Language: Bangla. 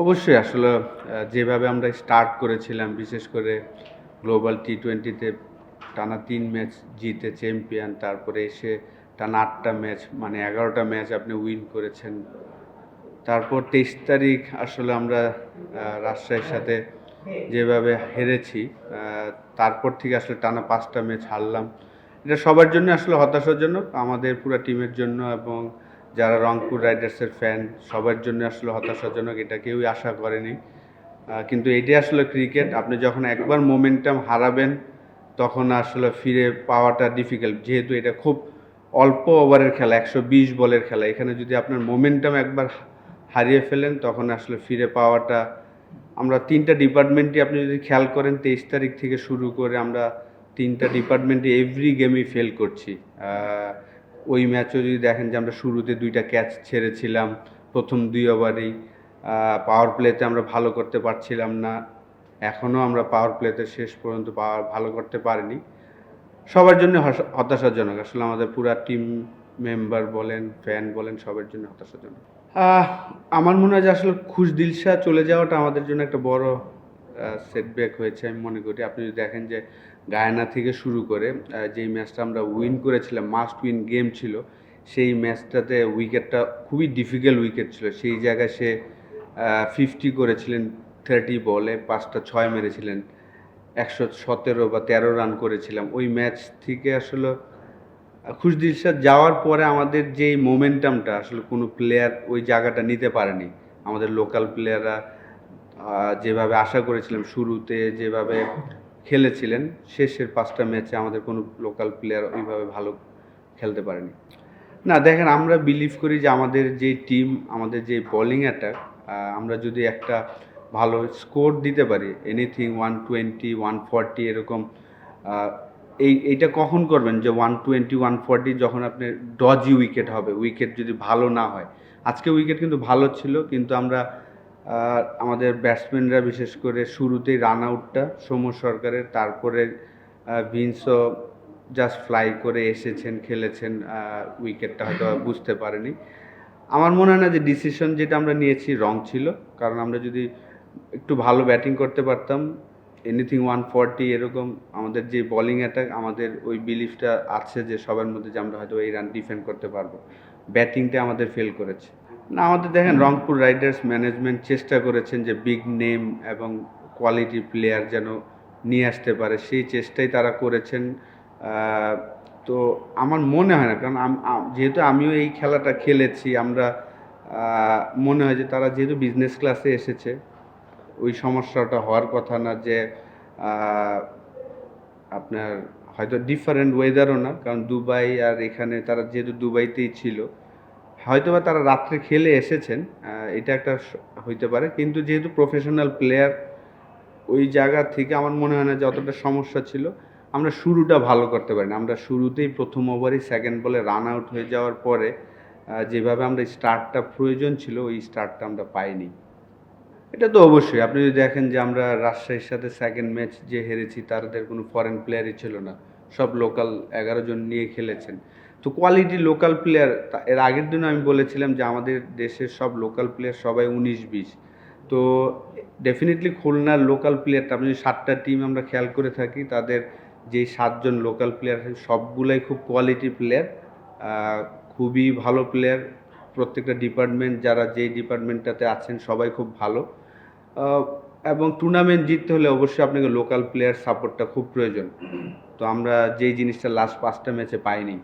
অবশ্যই আসলে যেভাবে আমরা স্টার্ট করেছিলাম, বিশেষ করে গ্লোবাল টি টোয়েন্টিতে টানা তিন ম্যাচ জিতে চ্যাম্পিয়ন তারপরে এসে টানা আটটা ম্যাচ মানে এগারোটা ম্যাচ আপনি উইন করেছেন। তারপর তেইশ তারিখ আসলে আমরা রাজশাহীর সাথে যেভাবে হেরেছি তারপর থেকে আসলে টানা পাঁচটা ম্যাচ হারলাম। এটা সবার জন্য আসলে হতাশার জন্য, আমাদের পুরো টিমের জন্য এবং যারা রংপুর রাইডার্সের ফ্যান সবার জন্য আসলে হতাশাজনক, এটা কেউই আশা করেনি। কিন্তু এটাই আসলে ক্রিকেট আপনি যখন একবার মোমেন্টাম হারাবেন, তখন আসলে ফিরে পাওয়াটা ডিফিকাল্ট যেহেতু এটা খুব অল্প ওভারের খেলা, একশো বিশ বলের খেলা, এখানে যদি আপনার মোমেন্টাম একবার হারিয়ে ফেলেন, তখন আসলে ফিরে পাওয়াটা, আমরা তিনটা ডিপার্টমেন্টই আপনি যদি খেয়াল করেন, তেইশ তারিখ থেকে শুরু করে আমরা তিনটা ডিপার্টমেন্টে এভরি গেমই ফেল করছি। ওই ম্যাচও যদি দেখেন যে আমরা শুরুতে দুইটা ক্যাচ ছেড়েছিলাম, প্রথম দুই ওভারেই পাওয়ার প্লেতে আমরা ভালো করতে পারছিলাম না এখনও আমরা পাওয়ার প্লেতে শেষ পর্যন্ত পাওয়ার ভালো করতে পারিনি। সবার জন্য হতাশাজনক। আসলে আমাদের পুরা টিম মেম্বার বলেন ফ্যান বলেন, সবার জন্য হতাশাজনক। আমার মনে হয় যে আসলে খুশ দিলশা চলে যাওয়াটা আমাদের জন্য একটা বড় সেটব্যাক হয়েছে। আমি মনে করি, আপনি যদি দেখেন যে গায়ানা থেকে শুরু করে যেই ম্যাচটা আমরা উইন করেছিলাম মাস্ট উইন গেম ছিল, সেই ম্যাচটাতে উইকেটটা খুবই ডিফিকাল্ট উইকেট ছিল। সেই জায়গায় সে ফিফটি করেছিলেন থার্টি বলে, পাঁচটা ছয় মেরেছিলেন, একশো সতেরো বা তেরো রান করেছিলাম। ওই ম্যাচ থেকে আসলে খুশদিল যাওয়ার পরে আমাদের যেই মোমেন্টামটা আসলে কোনো প্লেয়ার ওই জায়গাটা নিতে পারেনি। আমাদের লোকাল প্লেয়াররা যেভাবে আশা করেছিলাম শুরুতে, যেভাবে খেলেছিলেন, শেষের পাঁচটা ম্যাচে আমাদের কোনো লোকাল প্লেয়ার ওইভাবে ভালো খেলতে পারেনি। না, দেখেন, আমরা বিলিভ করি যে আমাদের যে টিম আমাদের যে বোলিং অ্যাটাক আমরা যদি একটা ভালো স্কোর দিতে পারি anything one twenty one forty এরকম এই, এইটা কখন করবেন যে ওয়ান টোয়েন্টি ওয়ান ফর্টি যখন আপনি ডজি উইকেট হবে উইকেট যদি ভালো না হয়। আজকে উইকেট কিন্তু ভালো ছিল, কিন্তু আমরা আহ, আমাদের ব্যাটসম্যানরা বিশেষ করে শুরুতেই রান আউটটা সৌম্য সরকারের তারপরে আহ, ভিনসো জাস্ট ফ্লাই করে এসেছেন খেলেছেন উইকেটটা হয়তো বুঝতে পারেনি। আমার মনে হয় না যে ডিসিশন যেটা আমরা নিয়েছি রং ছিল কারণ আমরা যদি একটু ভালো ব্যাটিং করতে পারতাম এনিথিং ওয়ান ফর্টি এরকম আমাদের যে বোলিং অ্যাটাক আমাদের ওই বিলিফটা আছে যে সবার মধ্যে যে আমরা হয়তো এই রান ডিফেন্ড করতে পারব। ব্যাটিংটা আমাদের ফেল করেছে। না, আমাদের দেখেন রংপুর রাইডার্স ম্যানেজমেন্ট চেষ্টা করেছেন যে বিগ নেম এবং কোয়ালিটি প্লেয়ার যেন নিয়ে আসতে পারে, সেই চেষ্টাই তারা করেছেন। তো আমার মনে হয় না, কারণ যেহেতু আমিও এই খেলাটা খেলেছি, আমরা মনে হয় যে তারা যেহেতু বিজনেস ক্লাসে এসেছে, ওই সমস্যাটা হওয়ার কথা না যে আপনার হয়তো ডিফারেন্ট ওয়েদারও না, কারণ দুবাই আর এখানে তারা যেহেতু দুবাইতেই ছিল হয়তোবা তারা রাত্রে খেলে এসেছেন এটা একটা হইতে পারে। কিন্তু যেহেতু প্রফেশনাল প্লেয়ার ওই জায়গা থেকে আমার মনে হয় না যে অতটা সমস্যা ছিল। আমরা শুরুটা ভালো করতে পারি না আমরা শুরুতেই প্রথম ওভারই সেকেন্ড বলে রান আউট হয়ে যাওয়ার পরে যেভাবে আমরা স্টার্টটা প্রয়োজন ছিল, ওই স্টার্টটা আমরা পাইনি। এটা তো অবশ্যই। আপনি যদি দেখেন যে আমরা রাজশাহীর সাথে সেকেন্ড ম্যাচ যে হেরেছি, তাদের কোনো ফরেন প্লেয়ারই ছিল না। সব লোকাল এগারো জন নিয়ে খেলেছেন। তো কোয়ালিটি লোকাল প্লেয়ার এর আগের দিনও আমি বলেছিলাম যে আমাদের দেশের সব লোকাল প্লেয়ার সবাই উনিশ বিশ। তো ডেফিনেটলি খুলনার লোকাল প্লেয়ারটা আপনি সাতটা টিম আমরা খেয়াল করে থাকি, তাদের যেই সাতজন লোকাল প্লেয়ার সবগুলাই খুব কোয়ালিটি প্লেয়ার খুবই ভালো প্লেয়ার প্রত্যেকটা ডিপার্টমেন্ট যারা যেই ডিপার্টমেন্টটাতে আছেন, সবাই খুব ভালো। এবং টুর্নামেন্ট জিততে হলে অবশ্যই আপনাকে লোকাল প্লেয়ার সাপোর্টটা খুব প্রয়োজন। তো আমরা যেই জিনিসটা লাস্ট পাঁচটা ম্যাচে পাইনি